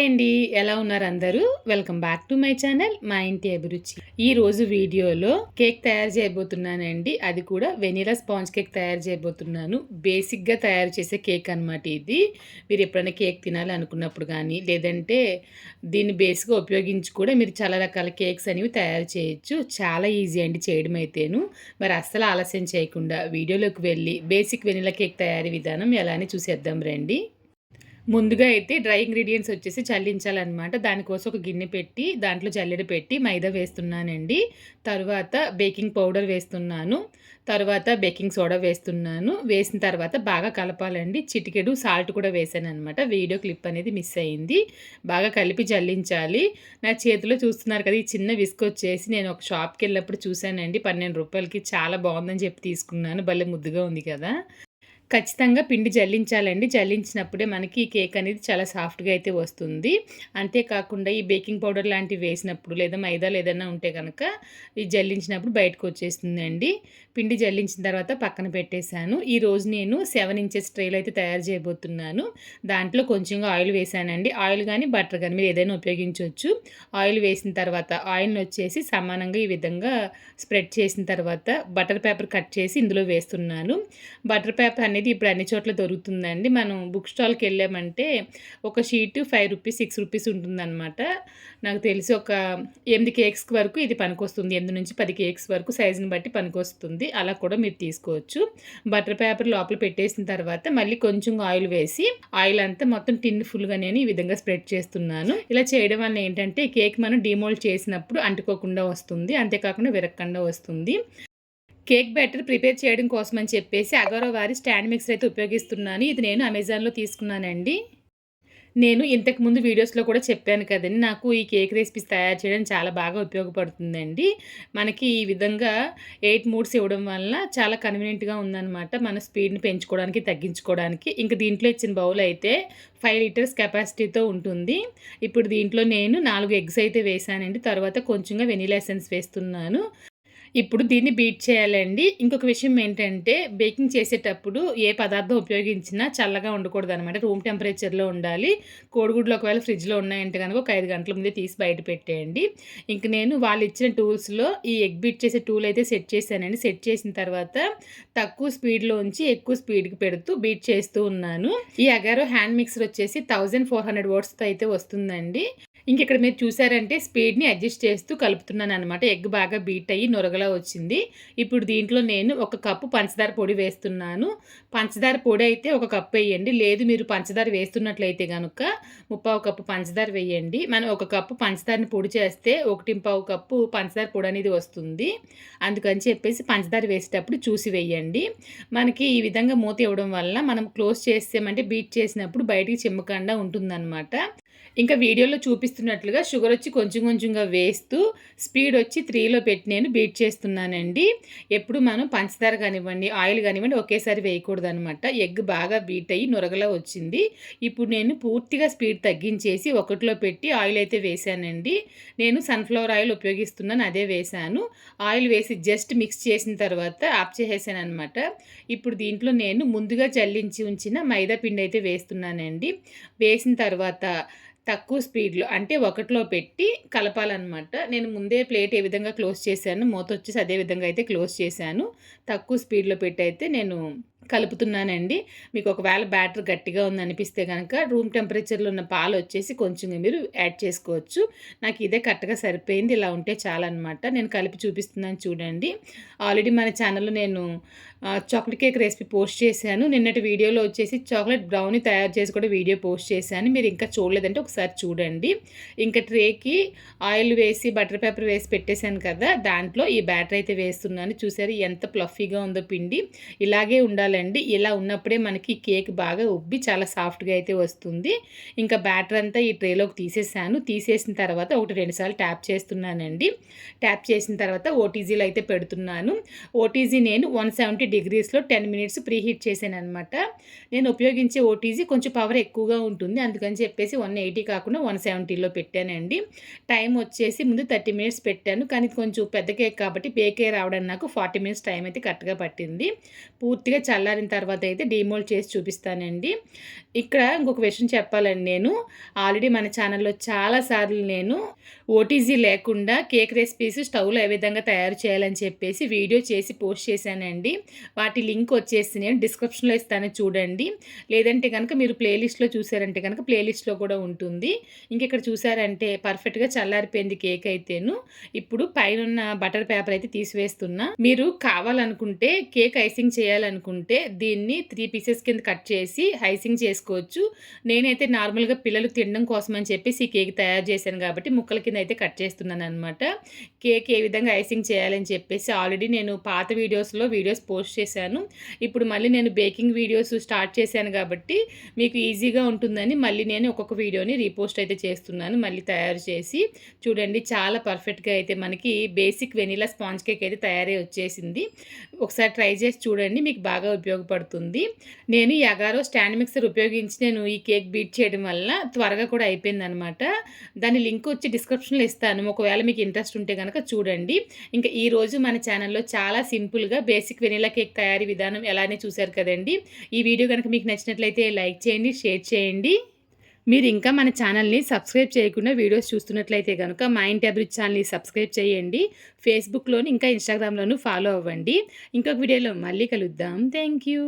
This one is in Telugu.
హాయ్ అండి. ఎలా ఉన్నారు అందరూ? Welcome back to my channel మా ఇంటి అభిరుచి. ఈ రోజు వీడియోలో కేక్ తయారు చేయబోతున్నానండి. అది కూడా వెనీలా స్పాంజ్ కేక్ తయారు చేయబోతున్నాను. బేసిక్గా తయారు చేసే కేక్ అనమాట ఇది. మీరు ఎప్పుడైనా కేక్ తినాలి అనుకున్నప్పుడు కానీ లేదంటే దీన్ని బేస్గా ఉపయోగించి కూడా మీరు చాలా రకాల కేక్స్ అనేవి తయారు చేయొచ్చు. చాలా ఈజీ అండి చేయడం అయితేను. మరి అస్సలు ఆలస్యం చేయకుండా వీడియోలోకి వెళ్ళి బేసిక్ వెనీలా కేక్ తయారీ విధానం ఎలా అని చూసేద్దాం రండి. ముందుగా అయితే డ్రై ఇంగ్రీడియంట్స్ వచ్చేసి చల్లించాలన్నమాట. దానికోసం ఒక గిన్నె పెట్టి దాంట్లో జల్లెడ పెట్టి మైదా వేస్తున్నానండి. తర్వాత బేకింగ్ పౌడర్ వేస్తున్నాను. తర్వాత బేకింగ్ సోడా వేస్తున్నాను. వేసిన తర్వాత బాగా కలపాలండి. చిటికెడు సాల్ట్ కూడా వేసాను అనమాట వీడియో క్లిప్ అనేది మిస్ అయింది. బాగా కలిపి జల్లించాలి. నా చేతిలో చూస్తున్నారు కదా ఈ చిన్న విస్క్ వచ్చేసి నేను ఒక షాప్కి వెళ్ళినప్పుడు చూశానండి. పన్నెండు రూపాయలకి చాలా బాగుందని చెప్పి తీసుకున్నాను. భలే ముద్దుగా ఉంది కదా. ఖచ్చితంగా పిండి జల్లించాలండి. జల్లించినప్పుడే మనకి ఈ కేక్ అనేది చాలా సాఫ్ట్గా అయితే వస్తుంది. అంతేకాకుండా ఈ బేకింగ్ పౌడర్ లాంటివి వేసినప్పుడు లేదా మైదాలు ఏదైనా ఉంటే కనుక ఈ జల్లించినప్పుడు బయటకు వచ్చేస్తుందండి. పిండి జల్లించిన తర్వాత పక్కన పెట్టేశాను. ఈరోజు నేను సెవెన్ ఇంచెస్ ట్రైలు అయితే తయారు చేయబోతున్నాను. దాంట్లో కొంచెంగా ఆయిల్ వేసానండి. ఆయిల్ కానీ బటర్ కానీ మీరు ఏదైనా ఉపయోగించవచ్చు ఆయిల్ వేసిన తర్వాత ఆయిల్ని వచ్చేసి సమానంగా ఈ విధంగా స్ప్రెడ్ చేసిన తర్వాత బటర్ పేపర్ కట్ చేసి ఇందులో వేస్తున్నాను. బటర్ పేపర్ అనేది అనేది ఇప్పుడు అన్ని చోట్ల దొరుకుతుందండి. మనం బుక్ స్టాల్కి వెళ్ళామంటే ఒక sheet five rupees six rupees ఉంటుందన్నమాట. నాకు తెలిసి ఒక ఎనిమిది కేక్స్ వరకు ఇది పనికొస్తుంది. ఎనిమిది నుంచి పది కేక్స్ వరకు సైజుని బట్టి పనికొస్తుంది. అలా కూడా మీరు తీసుకోవచ్చు. బటర్ పేపర్ లోపల పెట్టేసిన తర్వాత మళ్ళీ కొంచెం ఆయిల్ వేసి ఆయిల్ అంతా మొత్తం టిన్ ఫుల్గా నేను ఈ విధంగా స్ప్రెడ్ చేస్తున్నాను. ఇలా చేయడం వల్ల ఏంటంటే కేక్ మనం డిమోల్డ్ చేసినప్పుడు అంటుకోకుండా వస్తుంది. అంతేకాకుండా విరక్కుండా వస్తుంది. కేక్ బ్యాటర్ ప్రిపేర్ చేయడం కోసం అని చెప్పేసి అగరో వారి స్టాండ్ మిక్సర్ అయితే ఉపయోగిస్తున్నాను. ఇది నేను అమెజాన్లో తీసుకున్నానండి. నేను ఇంతకు ముందు వీడియోస్లో కూడా చెప్పాను కదండి నాకు ఈ కేక్ రెసిపీస్ తయారు చేయడం చాలా బాగా ఉపయోగపడుతుందండి. మనకి ఈ విధంగా ఎయిట్ మూడ్స్ ఇవ్వడం వల్ల చాలా కన్వీనియంట్గా ఉందన్నమాట. మన స్పీడ్ని పెంచుకోవడానికి తగ్గించుకోవడానికి. ఇంకా దీంట్లో ఇచ్చిన బౌల్ అయితే ఫైవ్ లీటర్స్ కెపాసిటీతో ఉంటుంది. ఇప్పుడు దీంట్లో నేను నాలుగు ఎగ్స్ అయితే వేసానండి. తర్వాత కొంచెంగా వెనీలా ఎసెన్స్ వేస్తున్నాను. ఇప్పుడు దీన్ని బీట్ చేయాలండి. ఇంకొక విషయం ఏంటంటే బేకింగ్ చేసేటప్పుడు ఏ పదార్థం ఉపయోగించినా చల్లగా ఉండకూడదు అనమాట రూమ్ టెంపరేచర్లో ఉండాలి. కోడిగుడ్లు ఒకవేళ ఫ్రిడ్జ్లో ఉన్నాయంటే కనుక ఒక ఐదు గంటల ముందే తీసి బయట పెట్టేయండి. ఇంక నేను వాళ్ళు ఇచ్చిన టూల్స్లో ఈ ఎగ్ బీట్ చేసే టూల్ అయితే సెట్ చేశానండి. సెట్ చేసిన తర్వాత తక్కువ స్పీడ్లో ఉంచి ఎక్కువ స్పీడ్కి పెడుతూ బీట్ చేస్తూ ఉన్నాను. ఈ అగారో హ్యాండ్ మిక్సర్ వచ్చేసి థౌజండ్ ఫోర్ హండ్రెడ్ వర్డ్స్తో అయితే వస్తుందండి. ఇంక ఇక్కడ మీరు చూసారంటే స్పీడ్ని అడ్జస్ట్ చేస్తూ కలుపుతున్నాను అనమాట ఎగ్ బాగా బీట్ అయ్యి నొరగలా వచ్చింది. ఇప్పుడు దీంట్లో నేను ఒక కప్పు పంచదార పొడి వేస్తున్నాను. పంచదార పొడి అయితే ఒక కప్పు వేయండి. లేదు మీరు పంచదార వేస్తున్నట్లయితే కనుక ముప్పావు కప్పు పంచదార వేయండి. మనం ఒక కప్పు పంచదారని పొడి చేస్తే ఒకటి పావు కప్పు పంచదార పొడి అనేది వస్తుంది. అందుకని చెప్పేసి పంచదార వేసేటప్పుడు చూసి వేయండి. మనకి ఈ విధంగా మూత ఇవ్వడం వల్ల మనం క్లోజ్ చేసామంటే బీట్ చేసినప్పుడు బయటికి చిమ్మకుండా ఉంటుందన్నమాట. ఇంకా వీడియోలో చూపిస్తున్నట్లుగా షుగర్ వచ్చి కొంచెం కొంచెంగా వేస్తూ స్పీడ్ వచ్చి త్రీలో పెట్టి నేను బీట్ చేస్తున్నానండి. ఎప్పుడు మనం పంచదార కానివ్వండి ఆయిల్ కానివ్వండి ఒకేసారి వేయకూడదు అనమాట ఎగ్ బాగా బీట్ అయ్యి నొరగలా వచ్చింది. ఇప్పుడు నేను పూర్తిగా స్పీడ్ తగ్గించేసి ఒకటిలో పెట్టి ఆయిల్ అయితే వేసానండి నేను సన్ఫ్లవర్ ఆయిల్ ఉపయోగిస్తున్నాను అదే వేసాను ఆయిల్ వేసి జస్ట్ మిక్స్ చేసిన తర్వాత ఆఫ్ చేసేసాను అనమాట ఇప్పుడు దీంట్లో నేను ముందుగా చల్లించి ఉంచిన మైదా పిండి అయితే వేస్తున్నానండి. వేసిన తర్వాత తక్కువ స్పీడ్లో అంటే ఒకటిలో పెట్టి కలపాలన్నమాట. నేను ముందే ప్లేట్ ఏ విధంగా క్లోజ్ చేశాను మూత వచ్చేసి అదే విధంగా అయితే క్లోజ్ చేశాను. తక్కువ స్పీడ్లో పెట్టి అయితే నేను కలుపుతున్నానండి. మీకు ఒకవేళ బ్యాటర్ గట్టిగా ఉందనిపిస్తే కనుక రూమ్ టెంపరేచర్లో ఉన్న పాలు వచ్చేసి కొంచెం మీరు యాడ్ చేసుకోవచ్చు. నాకు ఇదే కరెక్ట్గా సరిపోయింది. ఇలా ఉంటే చాలన్నమాట. నేను కలిపి చూపిస్తున్నాను చూడండి. ఆల్రెడీ మన ఛానల్లో నేను చాక్లెట్ కేక్ రెసిపీ పోస్ట్ చేశాను. నిన్నటి వీడియోలో వచ్చేసి చాక్లెట్ బ్రౌనీ తయారు చేసి కూడా వీడియో పోస్ట్ చేశాను. మీరు ఇంకా చూడలేదంటే ఒకసారి చూడండి. ఇంకా ట్రేకి ఆయిల్ వేసి బటర్ పేపర్ వేసి పెట్టేశాను కదా! దాంట్లో ఈ బ్యాటర్ అయితే వేస్తున్నాను. చూసారు ఎంత ప్లఫీగా ఉందో పిండి. ఇలాగే ఉండాలి చూడండి. ఇలా ఉన్నప్పుడే మనకి కేక్ బాగా ఉబ్బి చాలా సాఫ్ట్గా అయితే వస్తుంది. ఇంకా బ్యాటర్ అంతా ఈ ట్రేలోకి తీసేసాను. తీసేసిన తర్వాత ఒకటి రెండుసార్లు ట్యాప్ చేస్తున్నానండి. ట్యాప్ చేసిన తర్వాత ఓటీజీలో అయితే పెడుతున్నాను. ఓటీజీ నేను వన్ సెవెంటీ డిగ్రీస్లో టెన్ మినిట్స్ ప్రీ హీట్ చేశాను అనమాట నేను ఉపయోగించే ఓటీజీ కొంచెం పవర్ ఎక్కువగా ఉంటుంది. అందుకని చెప్పేసి వన్ ఎయిటీ కాకుండా వన్ సెవెంటీలో పెట్టానండి. టైం వచ్చేసి ముందు థర్టీ మినిట్స్ పెట్టాను. కానీ కొంచెం పెద్ద కేక్ కాబట్టి బేకే రావడానికి నాకు ఫార్టీ మినిట్స్ టైం అయితే కరెక్ట్గా పట్టింది. పూర్తిగా చల్ల చల్లారిన తర్వాత అయితే డీమోల్డ్ చేసి చూపిస్తానండి. ఇక్కడ ఇంకొక విషయం చెప్పాలండి నేను. ఆల్రెడీ మన ఛానల్లో చాలాసార్లు నేను ఓటీజీ లేకుండా కేక్ రెసిపీస్ స్టవ్లో ఏ విధంగా తయారు చేయాలని చెప్పేసి వీడియో చేసి పోస్ట్ చేశానండి. వాటి లింక్ వచ్చేసి నేను డిస్క్రిప్షన్లో ఇస్తాను చూడండి. లేదంటే కనుక మీరు ప్లేలిస్ట్లో చూసారంటే కనుక ప్లేలిస్ట్లో కూడా ఉంటుంది. ఇంక ఇక్కడ చూసారంటే పర్ఫెక్ట్గా చల్లారిపోయింది కేక్ అయితేను. ఇప్పుడు పైన బటర్ పేపర్ అయితే తీసివేస్తున్నా. మీరు కావాలనుకుంటే కేక్ ఐసింగ్ చేయాలనుకుంటే దీన్ని త్రీ పీసెస్ కింద కట్ చేసి ఐసింగ్ చేసుకోవచ్చు. నేనైతే నార్మల్గా పిల్లలు తినడం కోసం అని చెప్పేసి ఈ కేక్ తయారు చేశాను కాబట్టి ముక్కల కింద అయితే కట్ చేస్తున్నాను అనమాట కేక్ ఏ విధంగా ఐసింగ్ చేయాలని చెప్పేసి ఆల్రెడీ నేను పాత వీడియోస్లో వీడియోస్ పోస్ట్ చేశాను. ఇప్పుడు మళ్ళీ నేను బేకింగ్ వీడియోస్ స్టార్ట్ చేశాను కాబట్టి మీకు ఈజీగా ఉంటుందని మళ్ళీ నేను ఒక్కొక్క వీడియోని రీపోస్ట్ అయితే చేస్తున్నాను మళ్ళీ తయారు చేసి. చూడండి చాలా పర్ఫెక్ట్గా అయితే మనకి బేసిక్ వెనీలా స్పాంజ్ కేక్ అయితే తయారై వచ్చేసింది. ఒకసారి ట్రై చేసి చూడండి మీకు బాగా ఉపయోగపడుతుంది. నేను ఈ అగారో స్టాండ్ మిక్సర్ ఉపయోగించి నేను ఈ కేక్ బీట్ చేయడం వల్ల త్వరగా కూడా అయిపోయింది అనమాట దాని లింక్ వచ్చి డిస్క్రిప్షన్లో ఇస్తాను. ఒకవేళ మీకు ఇంట్రెస్ట్ ఉంటే కనుక చూడండి. ఇంకా ఈరోజు మన ఛానల్లో చాలా సింపుల్గా బేసిక్ వెనీలా కేక్ తయారీ విధానం ఎలానే చూశారు కదండి. ఈ వీడియో కనుక మీకు నచ్చినట్లయితే లైక్ చేయండి షేర్ చేయండి. మీరు ఇంకా మన ఛానల్ని సబ్స్క్రైబ్ చేయకుండా వీడియోస్ చూస్తున్నట్లయితే కనుక మా ఇంటి ఛానల్ని సబ్స్క్రైబ్ చేయండి. ఫేస్బుక్లోని ఇంకా ఇన్స్టాగ్రామ్లోను ఫాలో అవ్వండి. ఇంకొక వీడియోలో మళ్ళీ కలుద్దాం. Thank you